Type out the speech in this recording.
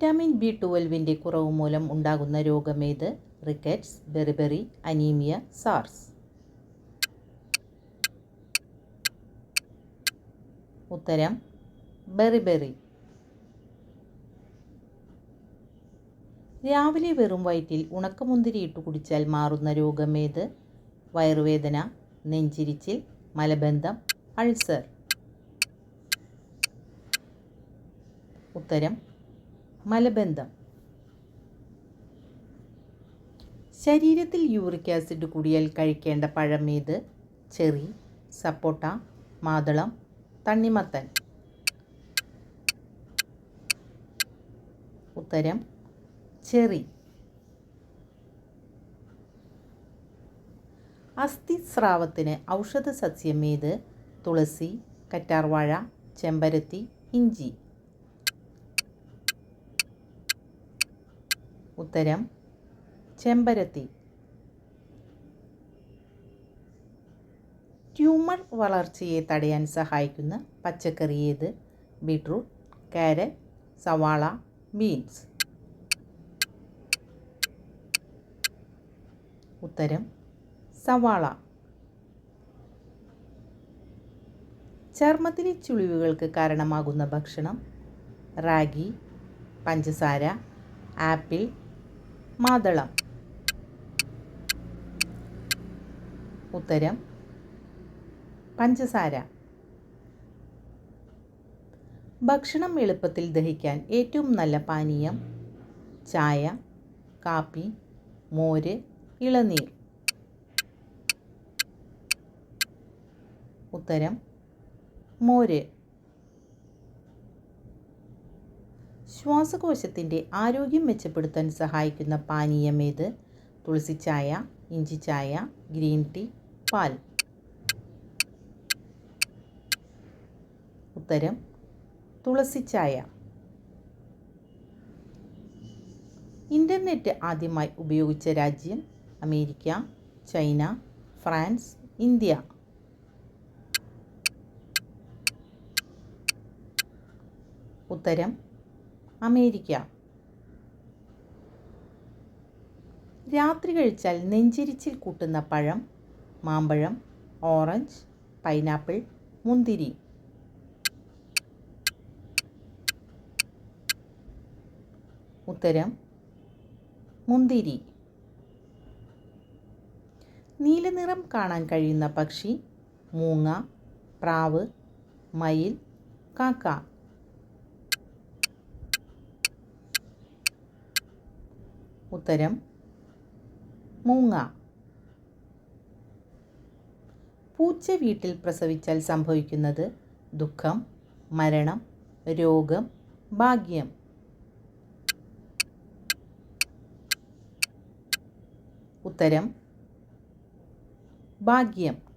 Vitamin B ട്വൽവിന്റെ കുറവ് മൂലം ഉണ്ടാകുന്ന രോഗമേത് റിക്കറ്റ്സ് ബെറിബെറി അനീമിയ സാർസ്. ഉത്തരം ബെറിബെറി രാവിലെ വെറും വയറ്റിൽ ഉണക്കമുന്തിരി ഇട്ട് കുടിച്ചാൽ മാറുന്ന രോഗമേത് വയറുവേദന നെഞ്ചിരിച്ചിൽ മലബന്ധം അൾസർ. ഉത്തരം മലബന്ധം. ശരീരത്തിൽ യൂറിക് ആസിഡ് കൂടിയാൽ കഴിക്കേണ്ട പഴമേത് ചെറി സപ്പോട്ട മാതളം തണ്ണിമത്തൻ. ഉത്തരം ചെറി. അസ്ഥിസ്രാവത്തിന് ഔഷധ സസ്യം ഏത്? തുളസി കറ്റാർവാഴ ചെമ്പരത്തി ഇഞ്ചി. ഉത്തരം ചെമ്പരത്തി. ട്യൂമർ വളർച്ചയെ തടയാൻ സഹായിക്കുന്ന പച്ചക്കറി ഏത്? ബീട്രൂട്ട് കാരറ്റ് സവാള ബീൻസ്. ഉത്തരം സവാള. ചർമ്മത്തിലെ ചുളിവുകൾക്ക് കാരണമാകുന്ന ഭക്ഷണം റാഗി പഞ്ചസാര ആപ്പിൾ മാതളം. ഉത്തരം. പഞ്ചസാര. ഭക്ഷണം എളുപ്പത്തിൽ ദഹിക്കാൻ ഏറ്റവും നല്ല പാനീയം ചായ കാപ്പി മോര് ഇളനീർ. ഉത്തരം. മോര്. ശ്വാസകോശത്തിന്റെ ആരോഗ്യം മെച്ചപ്പെടുത്താൻ സഹായിക്കുന്ന പാനീയം പാനീയമേത് തുളസിച്ചായ ഇഞ്ചിച്ചായ ഗ്രീൻ ടീ പാൽ. ഉത്തരം തുളസിച്ചായ ഇന്റർനെറ്റ് ആദ്യമായി ഉപയോഗിച്ച രാജ്യം അമേരിക്ക ചൈന ഫ്രാൻസ് ഇന്ത്യ. ഉത്തരം അമേരിക്ക. രാത്രി കഴിച്ചാൽ നെഞ്ചിരിച്ചിൽ കൂട്ടുന്ന പഴം മാമ്പഴം ഓറഞ്ച് പൈനാപ്പിൾ മുന്തിരി. ഉത്തരം മുന്തിരി. നീലനിറം കാണാൻ കഴിയുന്ന പക്ഷി മൂങ്ങ പ്രാവ് മയിൽ കാക്ക. ഉത്തരം മൂങ്ങ. പൂച്ച വീട്ടിൽ പ്രസവിച്ചാൽ സംഭവിക്കുന്നത് ദുഃഖം മരണം രോഗം ഭാഗ്യം. ഉത്തരം ഭാഗ്യം.